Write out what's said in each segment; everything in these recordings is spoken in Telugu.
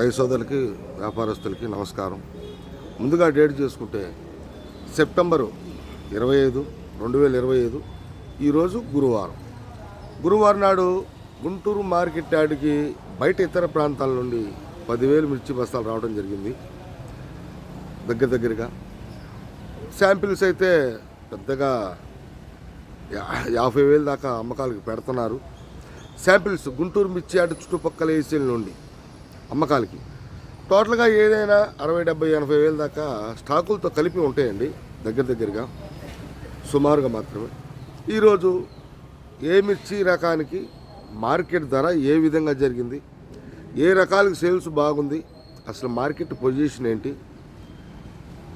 రైతు సోదరులకి వ్యాపారస్తులకి నమస్కారం. ముందుగా డేట్ చేసుకుంటే సెప్టెంబరు ఇరవై ఐదు రెండు వేల ఇరవై ఐదు ఈరోజు గురువారం. గురువారం నాడు గుంటూరు మార్కెట్ యార్డ్కి బయట ఇతర ప్రాంతాల నుండి పదివేలు మిర్చి బస్తాలు రావడం జరిగింది. దగ్గర దగ్గరగా. శాంపిల్స్ అయితే పెద్దగా యాభై వేలు దాకా అమ్మకాలకు పెడుతున్నారు. శాంపిల్స్ గుంటూరు మిర్చి యార్డ్ చుట్టుపక్కల ఏసీల నుండి అమ్మకాలకి. టోటల్గా ఏదైనా అరవై డెబ్బై ఎనభై వేల దాకా స్టాకులతో కలిపి ఉంటాయండి దగ్గర దగ్గరగా. సుమారుగా మాత్రమే. ఈరోజు ఏ మిర్చి రకానికి మార్కెట్ ధర ఏ విధంగా జరిగింది ఏ రకాలకు సేల్స్ బాగుంది అసలు మార్కెట్ పొజిషన్ ఏంటి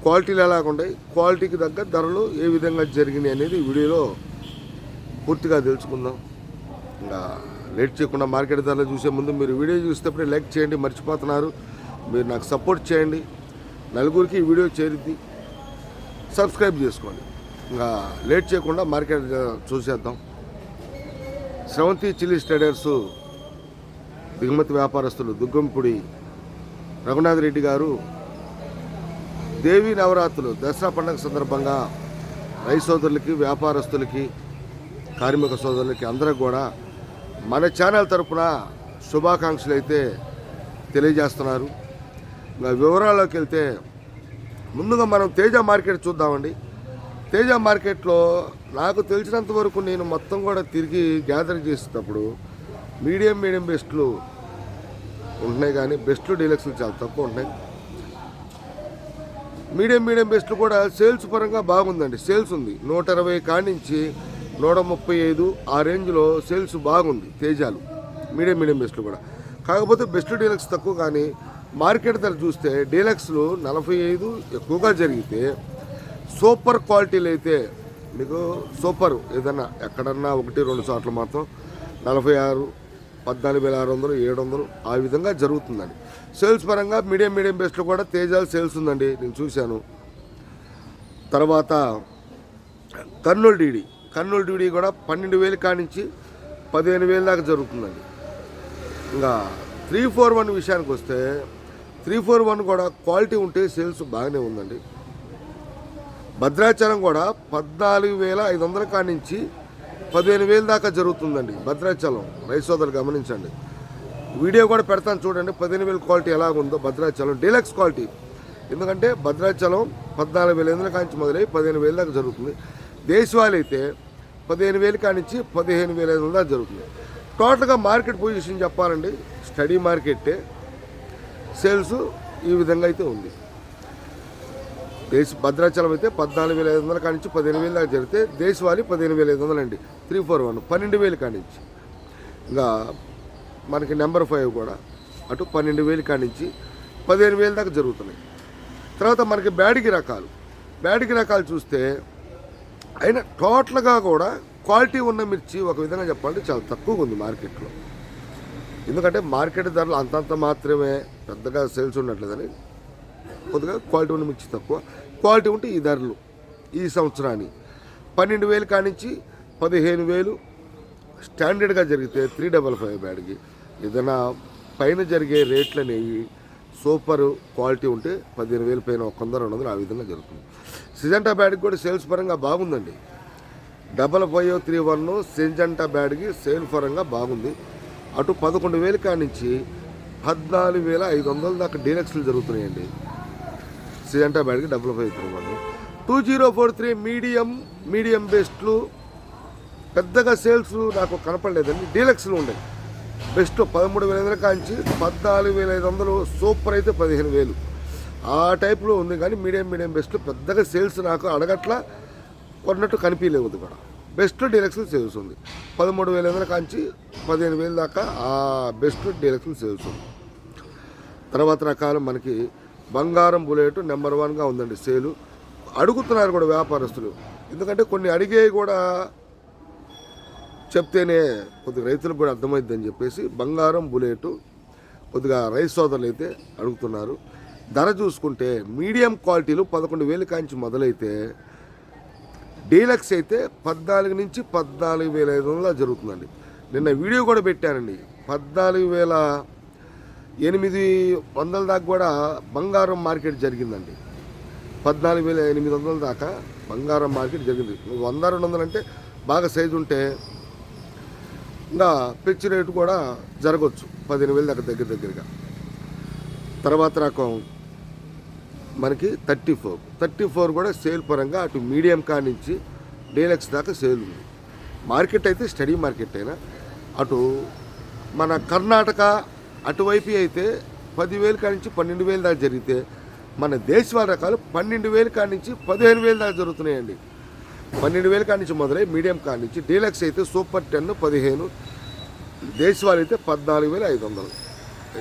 క్వాలిటీలు ఎలాగుంటాయి క్వాలిటీకి తగ్గ ధరలు ఏ విధంగా జరిగినాయి అనేది వీడియోలో పూర్తిగా తెలుసుకుందాం. ఇంకా లేట్ చేయకుండా మార్కెట్ ధరలు చూసే ముందు మీరు వీడియో చూసేటప్పుడే లైక్ చేయండి మర్చిపోతున్నారు. మీరు నాకు సపోర్ట్ చేయండి. నలుగురికి ఈ వీడియో చేరిద్ది. సబ్స్క్రైబ్ చేసుకోండి. ఇంకా లేట్ చేయకుండా మార్కెట్ చూసేద్దాం. స్రవంతి చిల్లీ స్టడర్స్ దిగుమతి వ్యాపారస్తులు దుగ్గంపుడి రఘునాథ్ రెడ్డి గారు దేవీ నవరాత్రులు దసరా పండుగ సందర్భంగా రైతు సోదరులకి వ్యాపారస్తులకి కార్మిక సోదరులకి అందరికి కూడా మన ఛానల్ తరపున శుభాకాంక్షలు అయితే తెలియజేస్తున్నారు. ఇంకా వివరాల్లోకి వెళ్తే ముందుగా మనం తేజ మార్కెట్ చూద్దామండి. తేజ మార్కెట్లో నాకు తెలిసినంత వరకు నేను మొత్తం కూడా తిరిగి గ్యాదర్ చేసేటప్పుడు మీడియం మీడియం బెస్ట్లు ఉంటున్నాయి కానీ బెస్ట్లు డీలక్స్లు చాలా తక్కువ ఉంటున్నాయి. మీడియం మీడియం బెస్ట్లు కూడా సేల్స్ పరంగా బాగుందండి. సేల్స్ ఉంది. నూట ఇరవై కానించి నూట ముప్పై ఐదు ఆ రేంజ్లో సేల్స్ బాగుంది తేజాలు. మీడియం మీడియం బెస్ట్లు కూడా. కాకపోతే బెస్ట్ డీలక్స్ తక్కువ కానీ మార్కెట్ ధర చూస్తే డీలక్స్లు నలభై ఐదు ఎక్కువగా జరిగితే సూపర్ క్వాలిటీలు అయితే మీకు సూపర్. ఏదన్నా ఎక్కడన్నా ఒకటి రెండు చోట్ల మాత్రం నలభై ఆరు పద్నాలుగు వేల ఆరు వందలు ఏడు వందలు ఆ విధంగా జరుగుతుందండి. సేల్స్ పరంగా మీడియం మీడియం బెస్ట్లో కూడా తేజాలు సేల్స్ ఉందండి. నేను చూశాను. తర్వాత కర్నూలు డీడీ. కర్నూలు డ్యూటీ కూడా పన్నెండు వేలు కానించి పదిహేను వేలు దాకా జరుగుతుందండి. ఇంకా త్రీ ఫోర్ వన్ విషయానికి వస్తే త్రీ ఫోర్ వన్ కూడా క్వాలిటీ ఉంటే సేల్స్ బాగానే ఉందండి. భద్రాచలం కూడా పద్నాలుగు వేల ఐదు వందల కానించి పదిహేను వేలు దాకా జరుగుతుందండి భద్రాచలం. రైతు సోదరులు గమనించండి. వీడియో కూడా పెడతాను చూడండి పదిహేను వేల క్వాలిటీ ఎలాగుందో భద్రాచలం డీలక్స్ క్వాలిటీ. ఎందుకంటే భద్రాచలం పద్నాలుగు వేల ఎనిమిది కానించి మొదలై పదిహేను వేల దాకా జరుగుతుంది. దేశవాళీ అయితే పదిహేను వేలు కానించి పదిహేను వేల ఐదు వందలు దాకా జరుగుతుంది. టోటల్గా మార్కెట్ పొజిషన్ చెప్పాలండి స్టడీ మార్కెట్టే సేల్స్ ఈ విధంగా అయితే ఉంది. దేశ భద్రాచలం అయితే పద్నాలుగు వేల ఐదు వందల కానించి పదిహేను వేలు దాకా జరిగితే దేశవాళీ పదిహేను వేల ఐదు వందలు అండి త్రీ ఫోర్ వన్ పన్నెండు వేలు కానించి. ఇంకా మనకి నెంబర్ ఫైవ్ కూడా అటు పన్నెండు వేలు కానించి పదిహేను వేలు దాకా జరుగుతున్నాయి. తర్వాత మనకి బ్యాడిగి రకాలు. బ్యాడిగి రకాలు చూస్తే అయినా టోటల్గా కూడా క్వాలిటీ ఉన్న మిర్చి ఒక విధంగా చెప్పాలంటే చాలా తక్కువగా ఉంది మార్కెట్లో. ఎందుకంటే మార్కెట్ ధరలు అంతంత మాత్రమే పెద్దగా సేల్స్ ఉండట్లేదని కొద్దిగా క్వాలిటీ ఉన్న మిర్చి తక్కువ. క్వాలిటీ ఉంటే ఈ ధరలు ఈ సంవత్సరాన్ని పన్నెండు వేలు కానించి పదిహేను వేలు స్టాండర్డ్గా జరిగితే త్రీ డబల్ ఫైవ్ బ్యాడ్కి. ఏదైనా పైన జరిగే రేట్లు అనేవి సూపర్ క్వాలిటీ ఉంటే పదిహేను వేలు పైన ఒక వంద రెండు వందలు ఆ విధంగా జరుగుతుంది. సిజంటా బ్యాడ్కి కూడా సేల్స్ పరంగా బాగుందండి. Double five three one Syngenta బ్యాడ్కి sale పరంగా బాగుంది. అటు పదకొండు వేలు కానించి పద్నాలుగు వేల ఐదు వందల దాకా డీలక్స్లు జరుగుతున్నాయండి. Syngenta బ్యాడ్కి double five three one. Two zero four three medium medium బెస్ట్లు. పెద్దగా సేల్స్ నాకు కనపడలేదండి. డీలక్స్లు ఉన్నాయి బెస్ట్ పదమూడు వేల ఐదు కాంచి పద్నాలుగు వేల ఐదు వందలు సూపర్ అయితే పదిహేను వేలు. ఆ టైప్లో ఉంది కానీ మీడియం మీడియం బెస్ట్ పెద్దగా సేల్స్ నాకు అడగట్లా కొన్నట్టు కనిపించలేదు కూడా. బెస్ట్ డీలక్స్ సేల్స్ ఉంది. పదమూడు వేల ఐదు కాంచి పదిహేను వేలు దాకా ఆ బెస్ట్ డీలక్స్ సేల్స్ ఉంది. తర్వాత రకాలు మనకి బంగారం బుల్లెట్ నెంబర్ వన్గా ఉందండి సేలు. అడుగుతున్నారు కూడా వ్యాపారస్తులు. ఎందుకంటే కొన్ని అడిగే కూడా చెప్తేనే కొద్దిగా రైతులకు కూడా అర్థమైందని చెప్పేసి బంగారం బుల్లెట్ కొద్దిగా రైస్ సోదరులు అయితే అడుగుతున్నారు. ధర చూసుకుంటే మీడియం క్వాలిటీలు పదకొండు వేలు కాంచి మొదలైతే డీలక్స్ అయితే పద్నాలుగు నుంచి పద్నాలుగు వేల ఐదు వందల జరుగుతుందండి. నిన్న వీడియో కూడా పెట్టానండి. పద్నాలుగు వేల ఎనిమిది వందల దాకా కూడా బంగారం మార్కెట్ జరిగిందండి. పద్నాలుగు వేల ఎనిమిది వందల దాకా బంగారం మార్కెట్ జరిగింది. వంద రెండు వందలు అంటే బాగా సైజు ఉంటే ఇంకా పిచ్చి రేటు కూడా జరగవచ్చు పదిహేను వేలు దాకా దగ్గర దగ్గరగా. తర్వాత రకం మనకి థర్టీ ఫోర్. థర్టీ ఫోర్ కూడా సేల్ పరంగా అటు మీడియం కా నుంచి డీలక్స్ దాకా సేల్ ఉంది. మార్కెట్ అయితే స్టడీ మార్కెట్ అయినా. అటు మన కర్ణాటక అటువైపు అయితే పదివేలు కాడి నుంచి పన్నెండు వేలు దాకా జరిగితే మన దేశవాళ రకాలు పన్నెండు వేలు కాడి నుంచి పదిహేను వేలు దాకా జరుగుతున్నాయండి. పన్నెండు వేలు కాడి నుంచి మొదలై మీడియం కాడి నుంచి డీలక్స్ అయితే సూపర్ టెన్ పదిహేను. దేశవాళ అయితే పద్నాలుగు వేల ఐదు వందలు.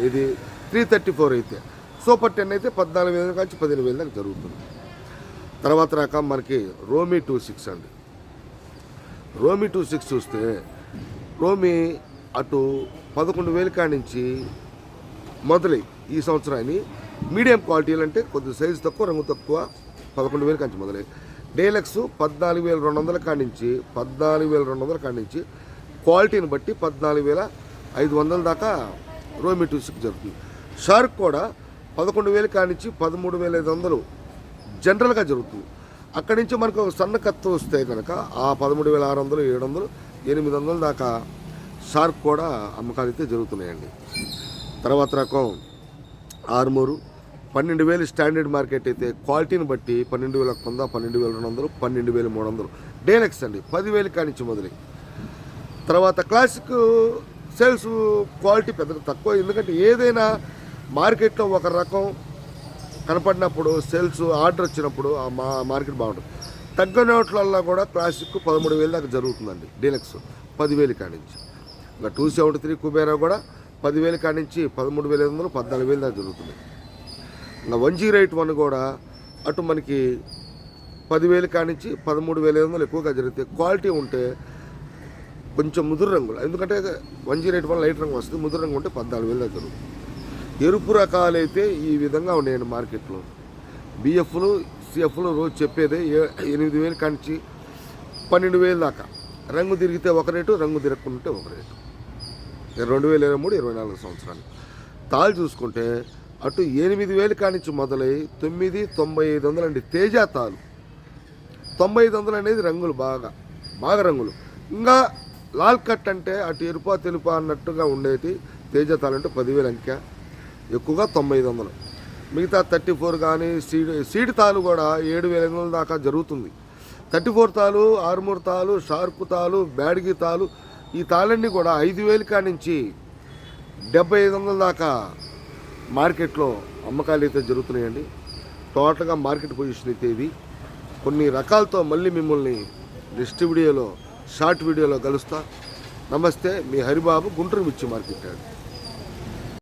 ఇది త్రీ థర్టీ ఫోర్ అయితే. సూపర్ టెన్ అయితే పద్నాలుగు వేల నుంచి పదిహేను వేల దాకా జరుగుతుంది. తర్వాత రకం మనకి రోమీ టూ సిక్స్ అండి. రోమీ టూ సిక్స్ చూస్తే రోమీ అటు పదకొండు వేల కాడి నుంచి మొదలై ఈ సంవత్సరాన్ని మీడియం క్వాలిటీలు అంటే కొద్ది సైజు తక్కువ రంగు తక్కువ పదకొండు వేల కాంచి మొదలై. డేలక్స్ పద్నాలుగు వేల రెండు వందల కాడి నుంచి పద్నాలుగు వేల రెండు వందల కాడి నుంచి క్వాలిటీని బట్టి పద్నాలుగు వేల ఐదు వందల దాకా రోమీ టూ సిక్స్ జరుగుతుంది. షార్క్ కూడా పదకొండు వేలు కానించి పదమూడు వేల ఐదు వందలు జనరల్గా జరుగుతుంది. అక్కడి నుంచి మనకు ఒక సన్న కత్తి వస్తే కనుక ఆ పదమూడు వేల ఆరు వందలు ఏడు వందలు ఎనిమిది వందల దాకా షార్క్ కూడా అమ్మకాలు అయితే జరుగుతున్నాయండి. తర్వాత రకం ఆర్మూరు పన్నెండు వేలు స్టాండర్డ్ మార్కెట్ అయితే క్వాలిటీని బట్టి పన్నెండు వేల వంద పన్నెండు వేల రెండు వందలు పన్నెండు వేల మూడు వందలు. డేలెక్స్ అండి పదివేలు కానించి మొదలై. తర్వాత క్లాసిక్ సేల్స్ క్వాలిటీ పెద్ద తక్కువ ఎందుకంటే ఏదైనా మార్కెట్లో ఒక రకం కనపడినప్పుడు సేల్స్ ఆర్డర్ వచ్చినప్పుడు ఆ మా మార్కెట్ బాగుంటుంది. తగ్గని కూడా క్లాసిక్ పదమూడు వేలు దాకా జరుగుతుందండి డీలక్స్ పదివేలు నుంచి. ఇంకా టూ సెవెంటీ త్రీ కుబేరా కూడా పదివేలు నుంచి పదమూడు వేల ఐదు వందలు పద్నాలుగు వేలు దాకా జరుగుతుంది. ఇంకా వన్ జీరో ఎయిట్ వన్ కూడా అటు మనకి పదివేలు కానించి పదమూడు వేల ఐదు వందలు ఎక్కువగా జరుగుతాయి క్వాలిటీ ఉంటే కొంచెం ముదురు రంగులు. ఎందుకంటే one zero eight one light రంగు వస్తుంది ముదురు రంగు ఉంటే పద్నాలుగు వేలు దాకా జరుగుతుంది. ఎరుపు రకాలైతే ఈ విధంగా ఉన్నాయండి మార్కెట్లో. బిఎఫ్లు సిఎఫ్లు రోజు చెప్పేదే ఏ- ఎనిమిది వేలు కానించి పన్నెండు వేలు దాకా. రంగు తిరిగితే ఒక రేటు రంగు తిరగకుంటే ఒక రేటు. రెండు వేల ఇరవై మూడు ఇరవై నాలుగు సంవత్సరాలు. తాళ్ళు చూసుకుంటే అటు ఎనిమిది వేలు కానించి మొదలై తొమ్మిది తొంభై ఐదు వందలు అండి తేజ తాలు తొంభై ఐదు వందలు అనేది రంగులు బాగా బాగా రంగులు. ఇంకా లాల్ కట్ అంటే అటు ఎరుపా తెలుపా అన్నట్టుగా ఉండేది తేజ తాలు అంటే పదివేలు అంకె. ఎక్కువగా తొంభై ఐదు వందలు. మిగతా థర్టీ ఫోర్ కానీ సీడ్ సీడ్ తాలు కూడా ఏడు వేల ఎనిమిది వందల దాకా జరుగుతుంది. థర్టీ ఫోర్ తాలు ఆరుమూర్ తాలు షార్ప్ తాలు బ్యాడ్గి తాలు ఈ తాళన్నీ కూడా ఐదు వేలు కానించి డెబ్బై ఐదు వందల దాకా మార్కెట్లో అమ్మకాలు అయితే జరుగుతున్నాయండి. టోటల్గా మార్కెట్ పొజిషన్ అయితే ఇది. కొన్ని రకాలతో మళ్ళీ మిమ్మల్ని నెక్స్ట్ వీడియోలో షార్ట్ వీడియోలో కలుస్తా. నమస్తే మీ హరిబాబు గుంటూరు మిర్చి మార్కెట్